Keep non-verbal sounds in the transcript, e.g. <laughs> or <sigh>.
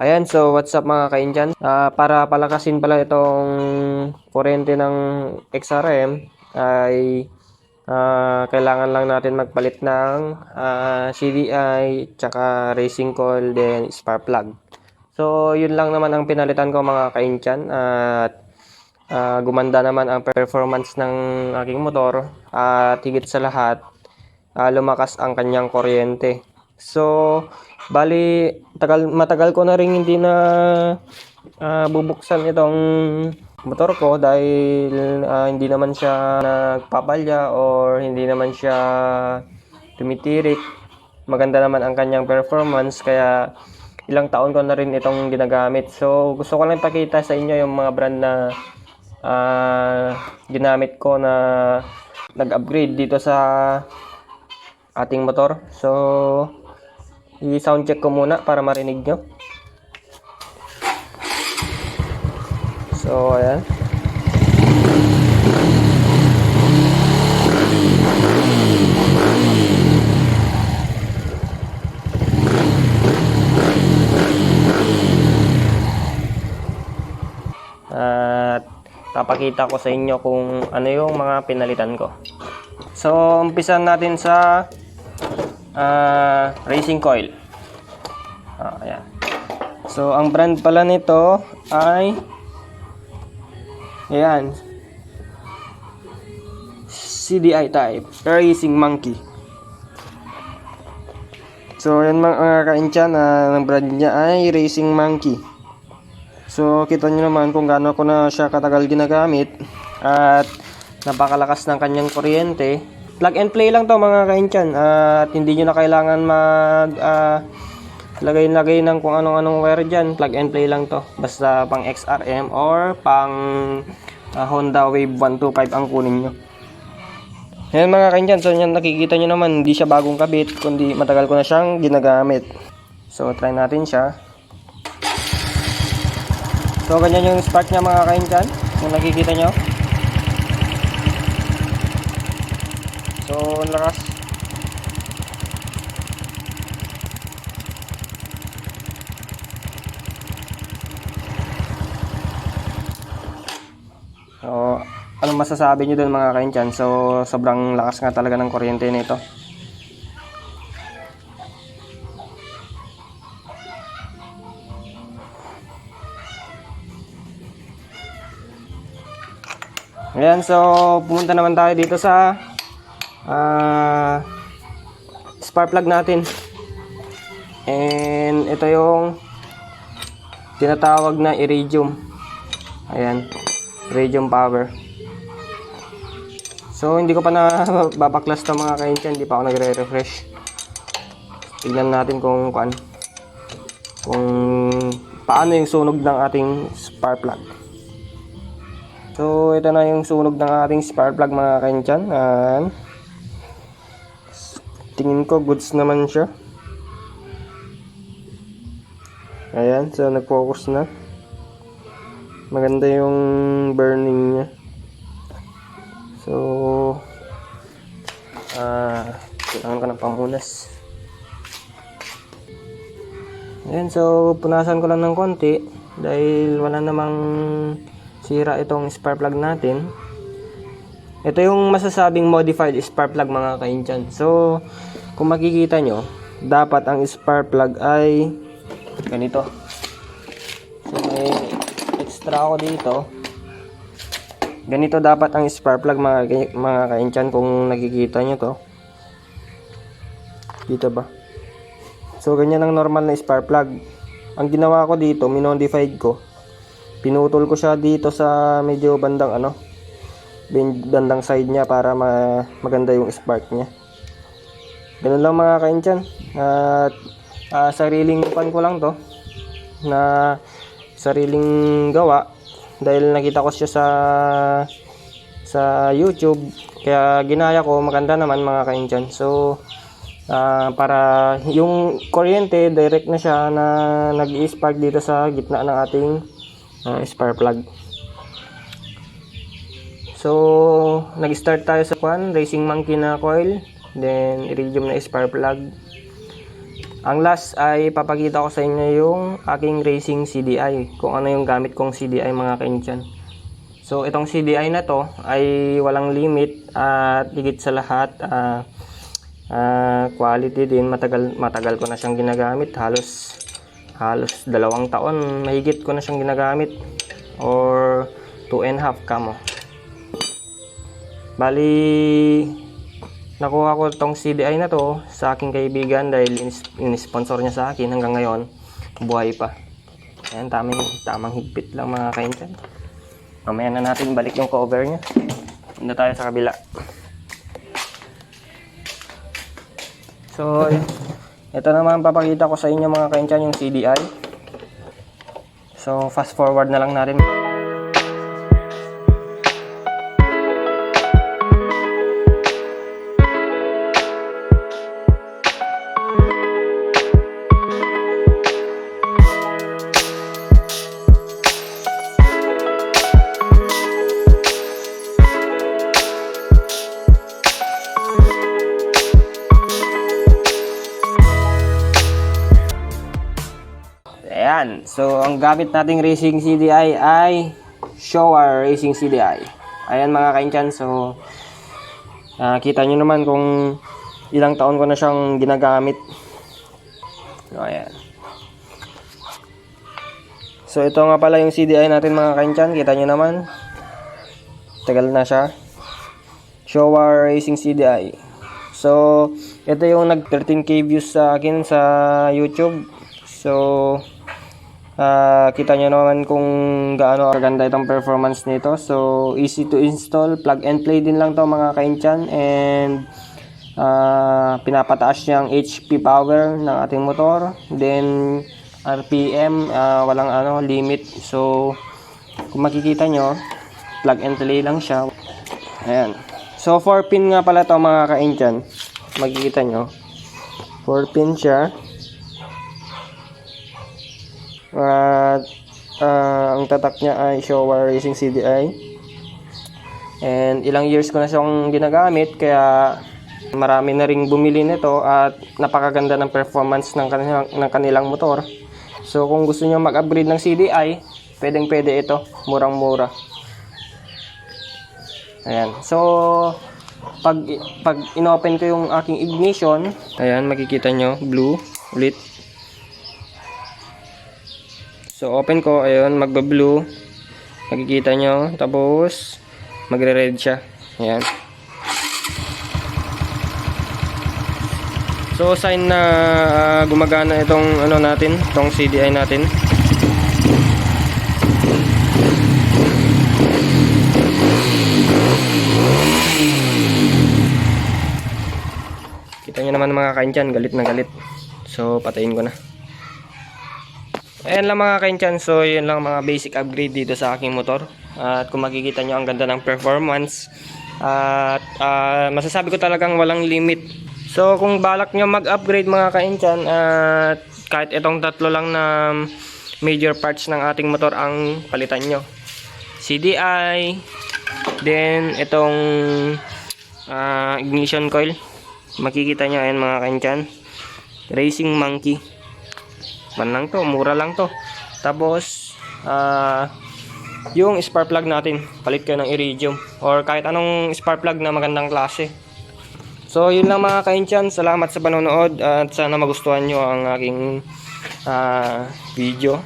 Ayan, so what's up mga kainjan? Ah, para palakasin pala itong kurente ng XRM ay ah, kailangan lang natin magpalit ng ah, CDI tsaka racing coil then spark plug. So yun lang naman ang pinalitan ko mga kainjan at ah, gumanda naman ang performance ng aking motor at higit sa lahat ah, lumakas ang kanyang kuryente. So, bali, tagal, matagal ko na rin hindi na ah, bubuksan itong motor ko dahil ah, hindi naman siya nagpapalya or hindi naman siya tumitirik. Maganda naman ang kanyang performance kaya ilang taon ko na rin itong ginagamit. So, gusto ko lang ipakita sa inyo yung mga brand na ah, ginamit ko na nag-upgrade dito sa ating motor. So, i-sound check ko muna para marinig nyo. So, ayan. At papakita ko sa inyo kung ano yung mga pinalitan ko. So, umpisan natin sa ah, racing coil. Ah, ayan. So, ang brand pala nito ay ayan. CDI type, Racing Monkey. So, yan mga kaintiyan, ah, ang brand niya ay Racing Monkey. So, kita nyo naman kung gaano ko na siya katagal ginagamit at napakalakas ng kanyang kuryente. Plug and play lang to mga kaintiyan at hindi nyo na kailangan mag ah, lagay-lagay ng kung anong-anong wire dyan. Plug and play lang to. Basta pang XRM or pang ah, Honda Wave 125 ang kunin nyo. Yan mga kaintiyan, so yan nakikita nyo naman, hindi siya bagong kabit, kundi matagal ko na siyang ginagamit. So, try natin siya. So, ganyan yung spark niya mga kainjan. Kung nakikita nyo. Ang lakas. So, anong masasabi nyo dun mga kainjan? So, sobrang lakas nga talaga ng kuryente nito. Ayan, so pumunta naman tayo dito sa ah spark plug natin. And ito yung tinatawag na iridium. Ayan, iridium power. So hindi ko pa na <laughs> babaklas to mga kaintiyan, hindi pa ako nagre-refresh. Tignan natin kung kuan kung paano yung sunog ng ating spark plug. So, ito na yung sunog ng ating spark plug mga kaintiyan. Ayan. Tingin ko goods naman siya. Ayan, so nag-focus na. Maganda yung burning niya. So, ah, kailangan ko ng pamunas. Ayan, so punasan ko lang ng konti dahil wala namang sira itong spark plug natin. Ito yung masasabing modified spark plug mga kaintiyan. So, kung makikita nyo, dapat ang spark plug ay ganito. So, may extra ako dito. Ganito dapat ang spark plug mga, mga kaintiyan kung nakikita nyo to. Dito ba? So, ganyan ang normal na spark plug. Ang ginawa ko dito, minodified ko pinutol ko siya dito sa medyo bandang ano bandang side niya para ma maganda yung spark niya. Ganun lang mga kaintiyan at ah, sariling pan ko lang to na sariling gawa dahil nakita ko siya sa sa YouTube. Kaya ginaya ko maganda naman mga kaintiyan so ah, para yung kuryente direct na siya na nag-spark dito sa gitna ng ating uh, spark plug. So, nag-start tayo sa kwan, racing monkey na coil, then iridium na spark plug. Ang last ay papakita ko sa inyo yung aking racing CDI. Kung ano yung gamit kong CDI mga kaintiyan. So itong CDI na to ay walang limit at higit sa lahat ah, ah, quality din matagal matagal ko na siyang ginagamit halos halos dalawang taon mahigit ko na siyang ginagamit or two and a half kamo. Bali nakuha ko tong CDI na to sa aking kaibigan dahil ins- in-sponsor niya sa akin hanggang ngayon buhay pa. Ayan, tamang, tamang higpit lang mga kainsan. Mamaya na natin balik yung cover niya. Punta tayo sa kabila. So, ito naman papakita ko sa inyo mga kainsan yung CDI. So, fast forward na lang natin. Ayan. So, ang gamit nating racing CDI ay Showa Racing CDI. Ayan mga kaincan. So, ah, kita nyo naman kung ilang taon ko na siyang ginagamit. So, ayan. So, ito nga pala yung CDI natin mga kaincan. Kita nyo naman. Tagal na siya. Showa Racing CDI. So, ito yung nag 13k views sa akin sa YouTube. So, ah kita nyo naman kung gaano kaganda itong performance nito. So, easy to install. Plug and play din lang to mga kaintiyan. And, ah pinapataas niya ang HP power ng ating motor. Then, RPM, ah, walang ano, limit. So, kung makikita nyo, plug and play lang siya. Ayan. So, 4 pin nga pala to mga kaintiyan. Makikita nyo. 4 pin siya. At ah, ang tatak niya ay Showa Racing CDI. And ilang years ko na siyang ginagamit kaya marami na ring bumili nito at napakaganda ng performance ng kanilang, ng kanilang motor. So kung gusto niyo mag-upgrade ng CDI, pwedeng pwede ito, murang-mura. Ayan. So pag pag inopen ko yung aking ignition, ayan makikita nyo blue ulit So, open ko, ayun, magba-blue. Makikita nyo. Tapos, magre-red siya. Ayan. So, sign na ah, gumagana itong ano natin, itong CDI natin. Kita nyo naman mga kaintiyan, galit na galit. So, patayin ko na. Ayan lang mga kaintiyan, so yun lang mga basic upgrade dito sa aking motor. At kung makikita nyo ang ganda ng performance. At ah, masasabi ko talagang walang limit. So kung balak nyo mag-upgrade mga kaintiyan at kahit itong tatlo lang na major parts ng ating motor ang palitan nyo. CDI, then itong ah, ignition coil. Makikita nyo ayan mga kaintiyan. Racing Monkey. Man lang to, mura lang to. Tapos, ah, yung spark plug natin, palit kayo ng iridium. Or kahit anong spark plug na magandang klase. So, yun lang mga kaintiyan. Salamat sa panonood at sana magustuhan nyo ang aking ah, video.